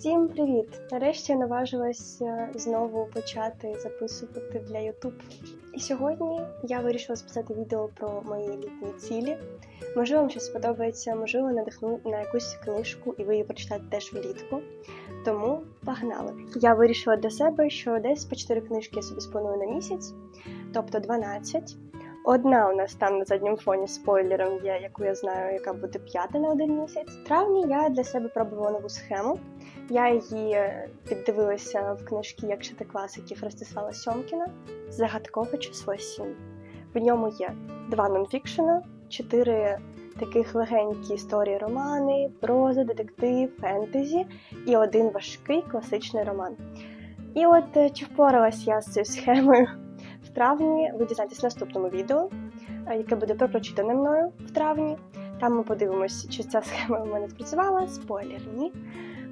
Всім привіт! Нарешті я наважилась е, знову почати записувати для YouTube. І сьогодні я вирішила записати відео про мої літні цілі. Можливо, вам щось сподобається, можливо, надихну на якусь книжку, і ви її прочитаєте теж влітку. Тому погнали! Я вирішила для себе, що десь по 4 книжки я собі спланую на місяць, тобто 12. Одна у нас там на задньому фоні спойлером є, яку я знаю, яка буде п'ята на один місяць. В травні я для себе пробувала нову схему. Я її е, піддивилася в книжки як чити класиків Ростислава Сьомкіна Загадкове число 7. В ньому є два нонфікшена, чотири таких легенькі історії романи, проза, детектив, фентезі і один важкий класичний роман. І от е, чи впоралась я з цією схемою в травні, ви дізнаєтесь в наступному відео, е, яке буде прочитане мною в травні. Там ми подивимося, чи ця схема в мене спрацювала. Спойлер, ні.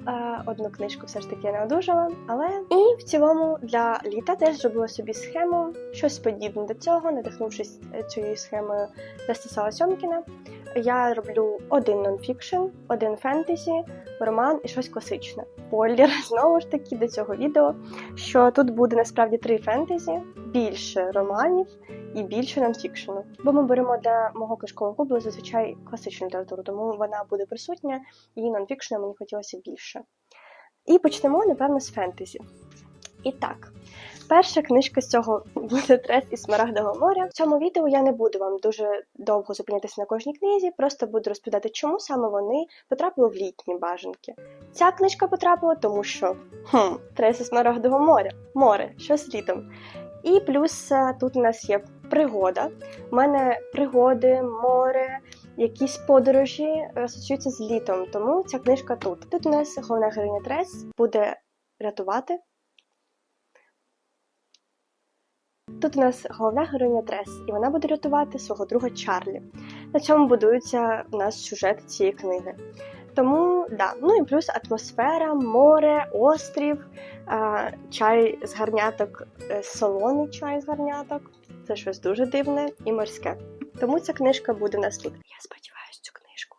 Е, Одну книжку все ж таки я не одужала, але і в цілому для літа теж зробила собі схему, щось подібне до цього, надихнувшись е, цією схемою Ростислава Сьомкіна. Я роблю один нонфікшн, один фентезі, роман і щось класичне. Спойлер знову ж таки до цього відео, що тут буде насправді три фентезі, більше романів і більше нонфікшену. Бо ми беремо для мого книжкового клубу зазвичай класичну літературу, тому вона буде присутня, і нонфікшену мені хотілося більше. І почнемо, напевно, з фентезі. І так, перша книжка з цього буде трес із Смарагдового моря. В цьому відео я не буду вам дуже довго зупинятися на кожній книзі, просто буду розповідати, чому саме вони потрапили в літні бажанки. Ця книжка потрапила, тому що хм, трес із Смарагдового моря, море, щось літом. І плюс е, тут у нас є пригода. У мене пригоди, море, якісь подорожі асоціюються з літом, тому ця книжка тут. Тут у нас головна героїня Трес буде рятувати. Тут у нас головна героїня Трес, і вона буде рятувати свого друга Чарлі. На цьому будується у нас сюжет цієї книги. Тому, да, ну і плюс атмосфера, море, острів, чай з гарняток, е, солоний чай з гарняток. Це щось дуже дивне і морське. Тому ця книжка буде у нас тут. Я сподіваюся цю книжку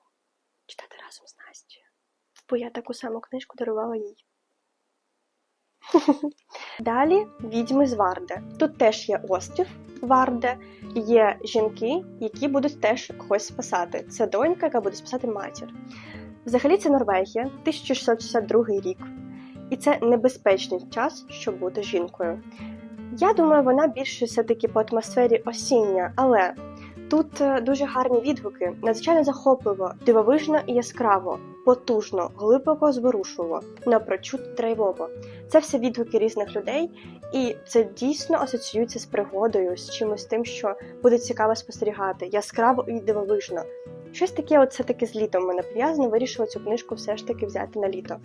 читати разом з Настю. Бо я таку саму книжку дарувала їй. Далі відьми з Варде. Тут теж є острів Варде, є жінки, які будуть теж когось спасати. Це донька, яка буде спасати матір. Взагалі це Норвегія, 1662 рік. І це небезпечний час, щоб бути жінкою. Я думаю, вона більше все-таки по атмосфері осіння, але тут е, дуже гарні відгуки, надзвичайно захопливо, дивовижно і яскраво, потужно, глибоко зворушливо, напрочуд драйвово. Це все відгуки різних людей, і це дійсно асоціюється з пригодою, з чимось тим, що буде цікаво спостерігати, яскраво і дивовижно. Щось таке, от таки з літом мене пов'язано, вирішила цю книжку все ж таки взяти на літо.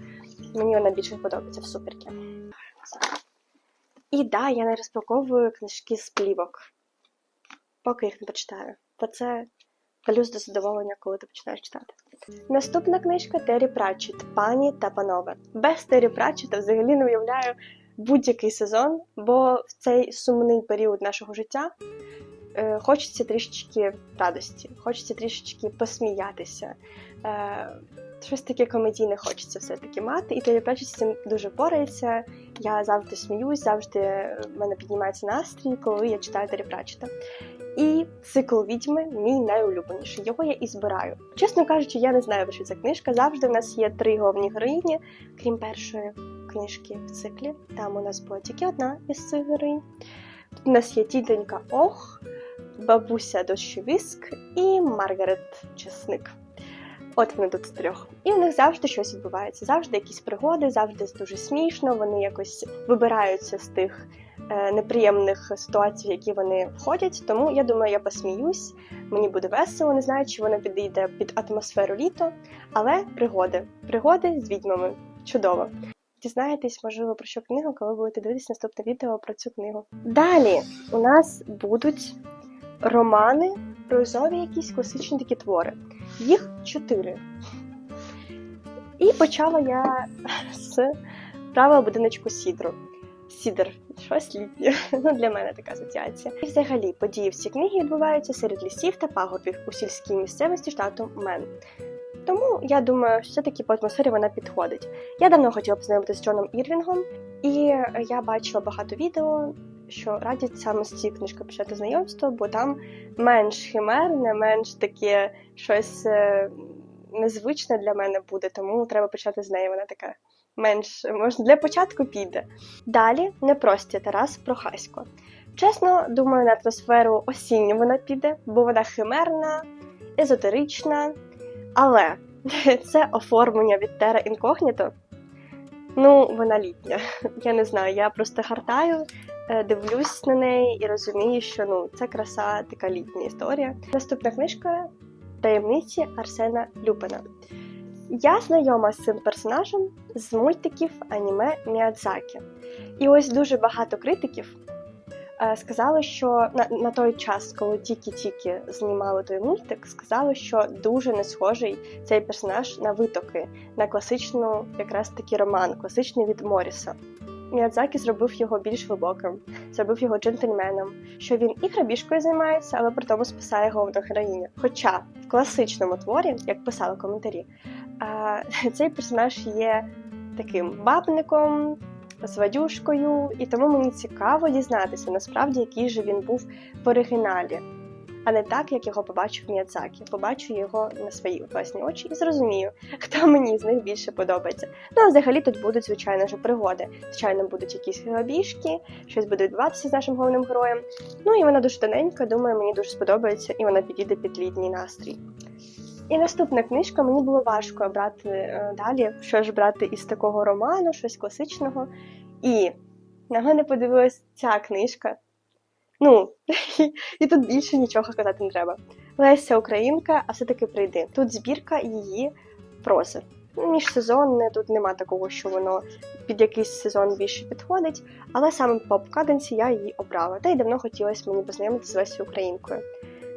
Мені вона більше подобається в суперки. І да, я не розпаковую книжки з плівок, поки їх не почитаю. Бо це плюс до задоволення, коли ти починаєш читати. Наступна книжка Террі Пратчет Пані та панове. Без Террі Пратчета взагалі не уявляю будь-який сезон, бо в цей сумний період нашого життя е, хочеться трішечки радості, хочеться трішечки посміятися. Е, щось таке комедійне хочеться все-таки мати, і Террі Пратчет з цим дуже порається. Я завжди сміюсь, завжди в мене піднімається настрій, коли я читаю Террі Пратчета. І цикл відьми мій найулюбленіший. Його я і збираю. Чесно кажучи, я не знаю, що ця книжка. Завжди в нас є три головні героїні, крім першої книжки в циклі. Там у нас була тільки одна із цих героїнь. Тут у нас є тітонька Ох, бабуся дощовіск і Маргарет Чесник. От вони тут з трьох. І у них завжди щось відбувається, завжди якісь пригоди, завжди дуже смішно. Вони якось вибираються з тих неприємних ситуацій, в які вони входять. Тому я думаю, я посміюсь, мені буде весело, не знаю, чи воно підійде під атмосферу літо, але пригоди. Пригоди з відьмами. Чудово. Дізнаєтесь, можливо, про що книгу, коли будете дивитися наступне відео про цю книгу. Далі у нас будуть романи, прозові якісь класичні такі твори. Їх чотири. І почала я з правила будиночку Сідру. Сідр, щось літнє. Ну, для мене така асоціація. І взагалі події всі книги відбуваються серед лісів та пагорбів у сільській місцевості штату Мен. Тому я думаю, що все-таки по атмосфері вона підходить. Я давно хотіла познайомитися з Джоном Ірвінгом, і я бачила багато відео, що радять саме з цією книжкою почати знайомство, бо там менш химерне, менш таке щось е, незвичне для мене буде, тому треба почати з неї. Вона така менш можна для початку піде. Далі непрості Тарас Прохасько. Чесно, думаю, на атмосферу осінню вона піде, бо вона химерна, езотерична, але це оформлення від Terra Incognito. Ну, вона літня. Я не знаю, я просто гартаю, е, дивлюсь на неї і розумію, що ну це краса, така літня історія. Наступна книжка Таємниці Арсена Люпина. Я знайома з цим персонажем з мультиків аніме Міядзакі. І ось дуже багато критиків е, сказали, що на, на той час, коли тільки-тільки знімали той мультик, сказали, що дуже не схожий цей персонаж на витоки, на класичну, якраз таки роман, класичний від Моріса. Міядзакі зробив його більш глибоким, зробив його джентльменом, що він і грабіжкою займається, але при тому спасає головну героїню. Хоча в класичному творі, як писали коментарі, цей персонаж є таким бабником, звадюшкою, і тому мені цікаво дізнатися насправді, який же він був в оригіналі, а не так, як його побачив Міядзакі. Побачу його на свої власні очі і зрозумію, хто мені з них більше подобається. Ну а взагалі тут будуть, звичайно ж, пригоди. Звичайно, будуть якісь грабіжки, щось буде відбуватися з нашим головним героєм. Ну і вона дуже тоненька, думаю, мені дуже сподобається, і вона підійде під літній настрій. І наступна книжка мені було важко брати е, далі, що ж брати із такого роману, щось класичного. І на мене подивилась ця книжка. Ну, і тут більше нічого казати не треба. Леся Українка, а все-таки прийди. Тут збірка її прози. Міжсезонне, тут нема такого, що воно під якийсь сезон більше підходить, але саме по обкладинці я її обрала. Та й давно хотілося мені познайомитися з Лесією Українкою.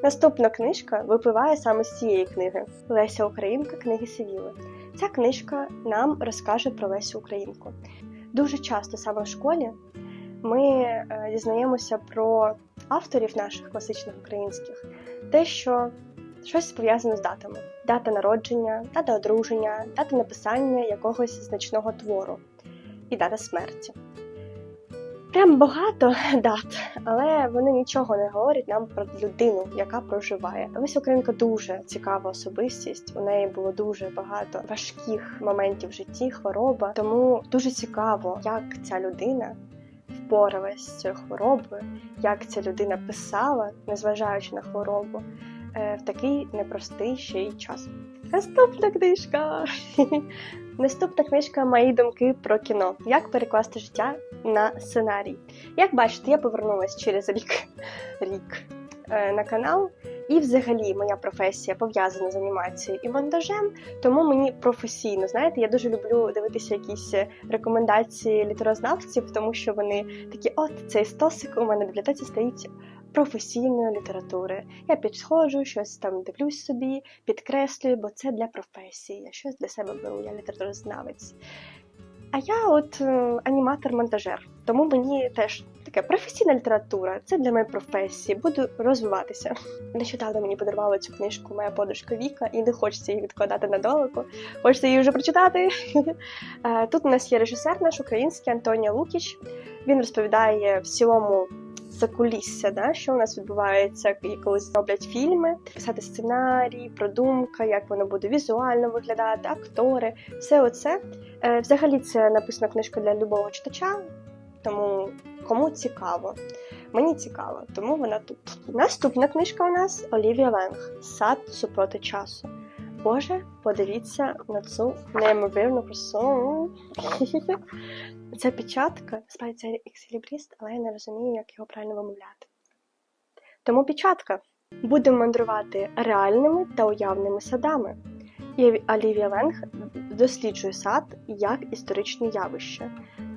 Наступна книжка випливає саме з цієї книги Леся Українка книги Сивіли. Ця книжка нам розкаже про Лесю Українку. Дуже часто саме в школі ми е, дізнаємося про авторів наших класичних українських, те, що щось пов'язане з датами: дата народження, дата одруження, дата написання якогось значного твору і дата смерті. Прям багато дат, але вони нічого не говорять нам про людину, яка проживає. Леся Українка дуже цікава особистість. У неї було дуже багато важких моментів в житті, хвороба. Тому дуже цікаво, як ця людина впоралась з цією хворобою, як ця людина писала, незважаючи на хворобу, е, в такий непростий ще й час. Наступна книжка. Наступна книжка Мої думки про кіно. Як перекласти життя на сценарій. Як бачите, я повернулася через рік рік е, на канал, і взагалі моя професія пов'язана з анімацією і монтажем, тому мені професійно, знаєте, я дуже люблю дивитися якісь рекомендації літерознавців, тому що вони такі, от цей стосик у мене в бібліотеці стоїть професійної літератури. Я підходжу, щось там дивлюсь собі, підкреслюю, бо це для професії. Я щось для себе беру, я літературознавець. А я от е, аніматор-монтажер, тому мені теж таке професійна література, це для моєї професії, буду розвиватися. Нещодавно мені подарувала цю книжку моя подружка Віка, і не хочеться її відкладати надолуку. Хочеться її вже прочитати. Е, Тут у нас є режисер наш український Антонія Лукіч. Він розповідає в цілому закулісся, да, що у нас відбувається, коли роблять фільми, писати сценарій, продумка, як воно буде візуально виглядати, актори, все оце. Е, Взагалі, це написана книжка для любого читача, тому кому цікаво. Мені цікаво, тому вона тут. Наступна книжка у нас Олівія Ленг Сад супроти часу. Боже, подивіться на цю неймовірну красу. Це печатка, насправді це екселібріст, але я не розумію, як його правильно вимовляти. Тому печатка. Будемо мандрувати реальними та уявними садами. І Олівія Ленг досліджує сад як історичне явище.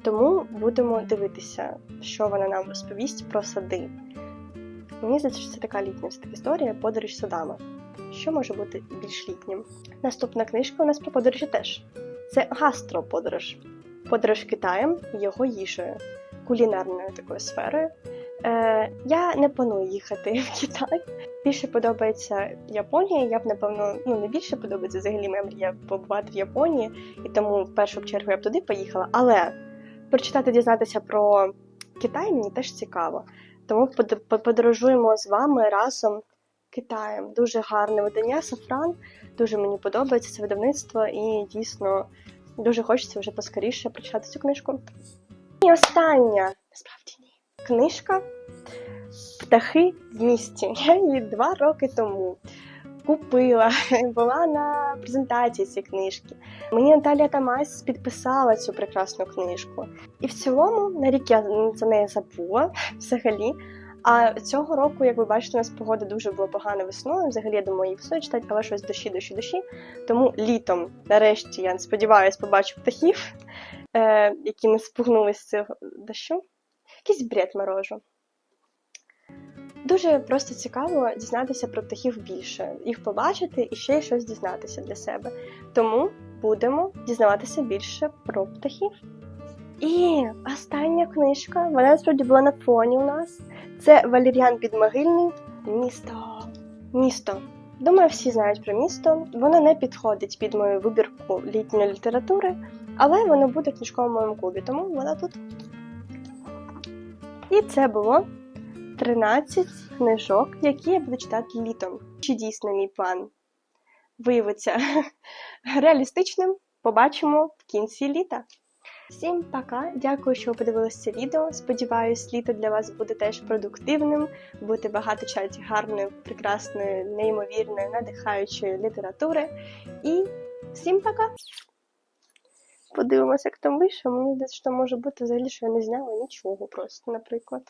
Тому будемо дивитися, що вона нам розповість про сади. Мені здається, що це така літня історія подорож садами. Що може бути більш літнім? Наступна книжка у нас про подорожі теж. Це гастроподорож. Подорож Китаєм і його їжею, кулінарною такою сферою. Е, Я не планую їхати в Китай. Більше подобається Японія. Я б напевно ну не більше подобається взагалі моя мрія побувати в Японії, і тому в першу чергу я б туди поїхала. Але прочитати, дізнатися про Китай мені теж цікаво. Тому подорожуємо з вами разом Китаєм. Дуже гарне видання Сафран. Дуже мені подобається це видавництво, і дійсно дуже хочеться вже поскоріше прочитати цю книжку. І остання, насправді ні, книжка Птахи в місті. Я її два роки тому купила, була на презентації цієї книжки. Мені Наталія Тамась підписала цю прекрасну книжку. І в цілому на рік я за неї забула взагалі. А цього року, як ви бачите, у нас погода дуже була погана весною. Взагалі, я думаю, її весною читати, але щось дощі, дощі, дощі. Тому літом, нарешті, я сподіваюся, побачу птахів, е, які не спугнули з цього дощу. Якийсь бред морожу. Дуже просто цікаво дізнатися про птахів більше, їх побачити і ще щось дізнатися для себе. Тому будемо дізнаватися більше про птахів. І остання книжка, вона насправді була на фоні у нас. Це Валеріан Підмогильний Місто. Місто. Думаю, всі знають про місто. Воно не підходить під мою вибірку літньої літератури, але воно буде в книжковому моєму клубі, тому вона тут. І це було 13 книжок, які я буду читати літом. Чи дійсно мій план виявиться реалістичним? Побачимо в кінці літа. Всім пока! Дякую, що ви подивилися відео. Сподіваюсь, літо для вас буде теж продуктивним, будете багато чаті гарної, прекрасної, неймовірної, надихаючої літератури. І всім пока! Подивимося, як там вийшло. Мені здається, що може бути взагалі, що я не зняла нічого просто, наприклад.